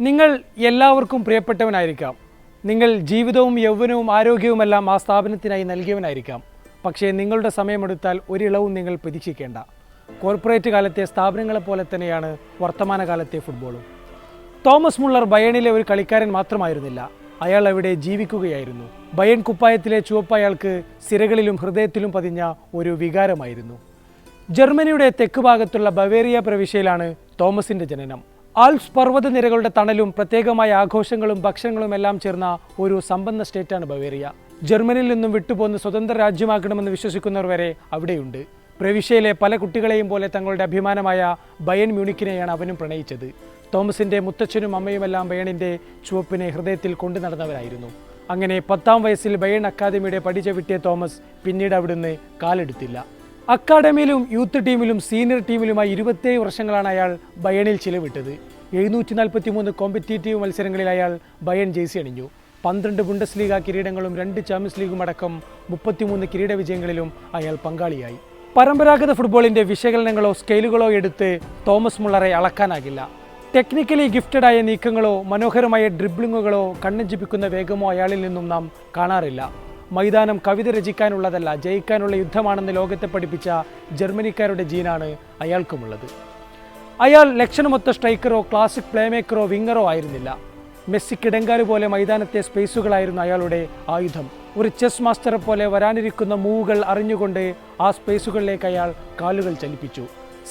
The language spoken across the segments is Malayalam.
നിങ്ങൾ എല്ലാവർക്കും പ്രിയപ്പെട്ടവനായിരിക്കാം. നിങ്ങൾ ജീവിതവും യൗവനവും ആരോഗ്യവുമെല്ലാം ആ സ്ഥാപനത്തിനായി നൽകിയവനായിരിക്കാം. പക്ഷേ നിങ്ങളുടെ സമയമെടുത്താൽ ഒരിളവും നിങ്ങൾ പ്രതീക്ഷിക്കേണ്ട. കോർപ്പറേറ്റ് കാലത്തെ സ്ഥാപനങ്ങളെ പോലെ തന്നെയാണ് വർത്തമാനകാലത്തെ ഫുട്ബോളും. തോമസ് മുള്ളർ ബയണിലെ ഒരു കളിക്കാരൻ മാത്രമായിരുന്നില്ല. അയാൾ അവിടെ ജീവിക്കുകയായിരുന്നു. ബയൺ കുപ്പായത്തിലെ ചുവപ്പ് അയാൾക്ക് സിരകളിലും ഹൃദയത്തിലും പതിഞ്ഞ ഒരു വികാരമായിരുന്നു. ജർമ്മനിയുടെ തെക്ക് ഭാഗത്തുള്ള ബവേറിയ പ്രവിശ്യയിലാണ് തോമസിന്റെ ജനനം. ആൽപ്സ് പർവത നിരകളുടെ തണലും പ്രത്യേകമായ ആഘോഷങ്ങളും ഭക്ഷണങ്ങളും എല്ലാം ചേർന്ന ഒരു സമ്പന്ന സ്റ്റേറ്റാണ് ബവേറിയ. ജർമ്മനിയിൽ നിന്നും വിട്ടുപോന്ന് സ്വതന്ത്ര രാജ്യമാക്കണമെന്ന് വിശ്വസിക്കുന്നവർ വരെ അവിടെയുണ്ട്. പ്രവിശ്യയിലെ പല കുട്ടികളെയും പോലെ തങ്ങളുടെ അഭിമാനമായ ബയൻ മ്യൂണിക്കിനെയാണ് അവനും പ്രണയിച്ചത്. തോമസിന്റെ മുത്തച്ഛനും അമ്മയുമെല്ലാം ബയണിന്റെ ചുവപ്പിനെ ഹൃദയത്തിൽ കൊണ്ടു നടന്നവരായിരുന്നു. അങ്ങനെ പത്താം വയസ്സിൽ ബയൺ അക്കാദമിയുടെ പഠിച്ച വിട്ടിയ തോമസ് പിന്നീട് അവിടുന്ന് കാലെടുത്തില്ല. അക്കാഡമിയിലും യൂത്ത് ടീമിലും സീനിയർ ടീമിലുമായി ഇരുപത്തേഴ് വർഷങ്ങളാണ് അയാൾ ബയണിൽ ചിലവിട്ടത്. എഴുന്നൂറ്റി നാൽപ്പത്തി മൂന്ന് കോമ്പറ്റീറ്റീവ് മത്സരങ്ങളിൽ അയാൾ ബയൺ ജേഴ്സി അണിഞ്ഞു. പന്ത്രണ്ട് ബുണ്ടസ് ലീഗ കിരീടങ്ങളും രണ്ട് ചാമ്പ്യൻസ് ലീഗും അടക്കം മുപ്പത്തിമൂന്ന് കിരീട വിജയങ്ങളിലും അയാൾ പങ്കാളിയായി. പരമ്പരാഗത ഫുട്ബോളിന്റെ വിശകലനങ്ങളോ സ്കെയിലുകളോ എടുത്ത് തോമസ് മുള്ളറെ അളക്കാനാകില്ല. ടെക്നിക്കലി ഗിഫ്റ്റഡ് ആയ നീക്കങ്ങളോ മനോഹരമായ ഡ്രിബ്ലിങ്ങുകളോ കണ്ണഞ്ചിപ്പിക്കുന്ന വേഗമോ അയാളിൽ നിന്നും നാം കാണാറില്ല. മൈതാനം കവിത രചിക്കാനുള്ളതല്ല ജയിക്കാനുള്ള യുദ്ധമാണെന്ന് ലോകത്തെ പഠിപ്പിച്ച ജർമ്മനിക്കാരുടെ ജീനാണ് അയാൾക്കുമുള്ളത്. അയാൾ ലക്ഷണമൊത്ത സ്ട്രൈക്കറോ ക്ലാസിക് പ്ലേമേക്കറോ വിങ്ങറോ ആയിരുന്നില്ല. മെസ്സി കിടങ്കാൽ പോലെ മൈതാനത്തെ സ്പേസുകളായിരുന്നു അയാളുടെ ആയുധം. ഒരു ചെസ് മാസ്റ്ററെ പോലെ വരാനിരിക്കുന്ന മൂവുകൾ അറിഞ്ഞുകൊണ്ട് ആ സ്പേസുകളിലേക്ക് അയാൾ കാലുകൾ ചലിപ്പിച്ചു.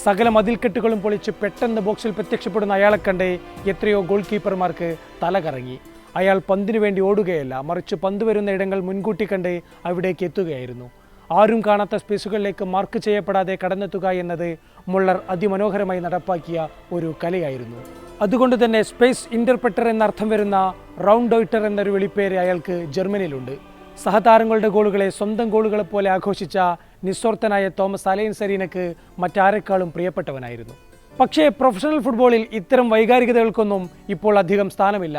സകല മതിൽക്കെട്ടുകളും പൊളിച്ച് പെട്ടെന്ന് ബോക്സിൽ പ്രത്യക്ഷപ്പെടുന്ന അയാളെ കണ്ട് എത്രയോ ഗോൾ കീപ്പർമാർക്ക് തല കറങ്ങി അയാൾ പന്തിനു വേണ്ടി ഓടുകയല്ല മറിച്ച് പന്ത് വരുന്ന ഇടങ്ങൾ മുൻകൂട്ടി കണ്ട് അവിടേക്ക് എത്തുകയായിരുന്നു. ആരും കാണാത്ത സ്പേസുകളിലേക്ക് മാർക്ക് ചെയ്യപ്പെടാതെ കടന്നെത്തുക എന്നത് മുള്ളർ അതിമനോഹരമായി നടപ്പാക്കിയ ഒരു കലയായിരുന്നു. അതുകൊണ്ട് തന്നെ സ്പേസ് ഇന്റർപ്രറ്റർ എന്നർത്ഥം വരുന്ന റൗണ്ട് ഡോയിറ്റർ എന്നൊരു വിളിപ്പേര് അയാൾക്ക് ജർമ്മനിയിലുണ്ട്. സഹതാരങ്ങളുടെ ഗോളുകളെ സ്വന്തം ഗോളുകളെ പോലെ ആഘോഷിച്ച നിസ്വാർത്ഥനായ തോമസ് അലയൻ സരീനക്ക് മറ്റാരെക്കാളും പ്രിയപ്പെട്ടവനായിരുന്നു. പക്ഷേ പ്രൊഫഷണൽ ഫുട്ബോളിൽ ഇത്തരം വൈകാരികതകൾക്കൊന്നും ഇപ്പോൾ അധികം സ്ഥാനമില്ല.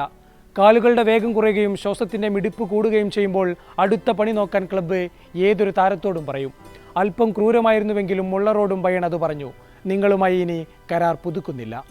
കാലുകളുടെ വേഗം കുറയുകയും ശ്വാസത്തിന്റെ മിടിപ്പ് കൂടുകയും ചെയ്യുമ്പോൾ അടുത്ത പണി നോക്കാൻ ക്ലബ് ഏതൊരു താരത്തോടും പറയും. അല്പം ക്രൂരമായിരുന്നുവെങ്കിലും മുള്ളറോടും ബയൺ അത് പറഞ്ഞു. നിങ്ങളുമായി ഇനി കരാർ പുതുക്കുന്നില്ല.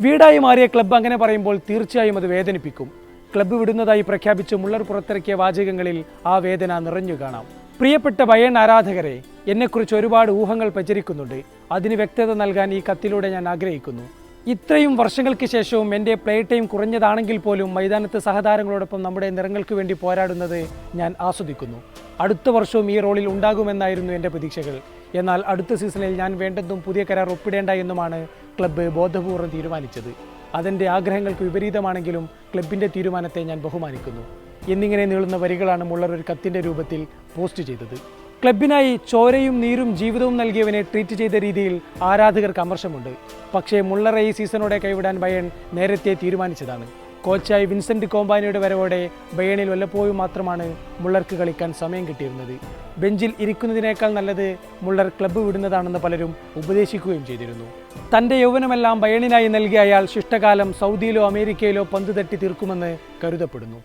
വീടായി മാറിയ ക്ലബ്ബ് അങ്ങനെ പറയുമ്പോൾ തീർച്ചയായും അത് വേദനിപ്പിക്കും. ക്ലബ്ബ് വിടുന്നതായി പ്രഖ്യാപിച്ച് മുള്ളർ പുറത്തിറക്കിയ വാചകങ്ങളിൽ ആ വേദന നിറഞ്ഞു കാണാം. പ്രിയപ്പെട്ട ബയൺ ആരാധകരെ എന്നെക്കുറിച്ച് ഒരുപാട് ഊഹങ്ങൾ പ്രചരിക്കുന്നുണ്ട്. അതിന് വ്യക്തത നൽകാൻ ഈ കത്തിലൂടെ ഞാൻ ആഗ്രഹിക്കുന്നു. ഇത്രയും വർഷങ്ങൾക്ക് ശേഷവും എന്റെ പ്ലേ ടൈം കുറഞ്ഞതാണെങ്കിൽ പോലും മൈതാനത്ത് സഹതാരങ്ങളോടൊപ്പം നമ്മുടെ നിറങ്ങൾക്ക് വേണ്ടി പോരാടുന്നത് ഞാൻ ആസ്വദിക്കുന്നു. അടുത്ത വർഷവും ഈ റോളിൽ ഉണ്ടാകുമെന്നായിരുന്നു എന്റെ പ്രതീക്ഷകൾ. എന്നാൽ അടുത്ത സീസണിൽ ഞാൻ വേണ്ടതും പുതിയ കരാർ ഒപ്പിടേണ്ട എന്നുമാണ് ക്ലബ്ബ് ബോധപൂർവം തീരുമാനിച്ചത്. അതെന്റെ ആഗ്രഹങ്ങൾക്ക് വിപരീതമാണെങ്കിലും ക്ലബിന്റെ തീരുമാനത്തെ ഞാൻ ബഹുമാനിക്കുന്നു. എന്നിങ്ങനെ നീളുന്ന വരികളാണ് മുള്ളർ ഒരു കത്തിന്റെ രൂപത്തിൽ പോസ്റ്റ് ചെയ്തത്. ക്ലബിനായി ചോരയും നീരും ജീവിതവും നൽകിയവനെ ട്രീറ്റ് ചെയ്ത രീതിയിൽ ആരാധകർക്ക് അമർഷമുണ്ട്. പക്ഷേ മുള്ളറെ ഈ സീസണോടെ കൈവിടാൻ ബയൺ നേരത്തെ തീരുമാനിച്ചതാണ്. കോച്ചായി വിൻസെന്റ് കോമ്പാനിയുടെ വരവോടെ ബയണിൽ വല്ലപ്പോഴും മാത്രമാണ് മുള്ളർക്ക് കളിക്കാൻ സമയം കിട്ടിയിരുന്നത്. ബെഞ്ചിൽ ഇരിക്കുന്നതിനേക്കാൾ നല്ലത് മുള്ളർ ക്ലബ്ബ് വിടുന്നതാണെന്ന് പലരും ഉപദേശിക്കുകയും ചെയ്തിരുന്നു. തന്റെ യൗവനമെല്ലാം ബയണിനായി നൽകിയ അയാൾ ശിഷ്ടകാലം സൗദിയിലോ അമേരിക്കയിലോ പന്ത് തട്ടി തീർക്കുമെന്ന് കരുതപ്പെടുന്നു.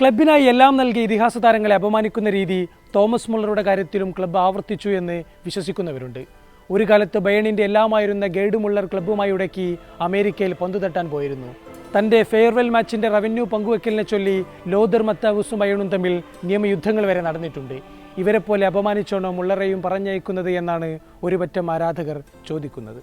ക്ലബിനായി എല്ലാം നൽകി ഇതിഹാസ താരങ്ങളെ അപമാനിക്കുന്ന രീതി തോമസ് മുള്ളറുടെ കാര്യത്തിലും ക്ലബ്ബ് ആവർത്തിച്ചു എന്ന് വിശ്വസിക്കുന്നവരുണ്ട്. ഒരു കാലത്ത് ബയണിന്റെ എല്ലാമായിരുന്ന ഗൈഡ് മുള്ളർ ക്ലബ്ബുമായി ഉടക്കി അമേരിക്കയിൽ പന്തു തട്ടാൻ പോയിരുന്നു. തന്റെ ഫെയർവെൽ മാച്ചിന്റെ റവന്യൂ പങ്കുവെക്കലിനെ ചൊല്ലി ലോദർ മത്താവൂസും ബയണും തമ്മിൽ നിയമയുദ്ധങ്ങൾ വരെ നടന്നിട്ടുണ്ട്. ഇവരെപ്പോലെ അപമാനിച്ചോണോ മുള്ളറേയും പറഞ്ഞയക്കുന്നത് എന്നാണ് ഒരുപറ്റം ആരാധകർ ചോദിക്കുന്നത്.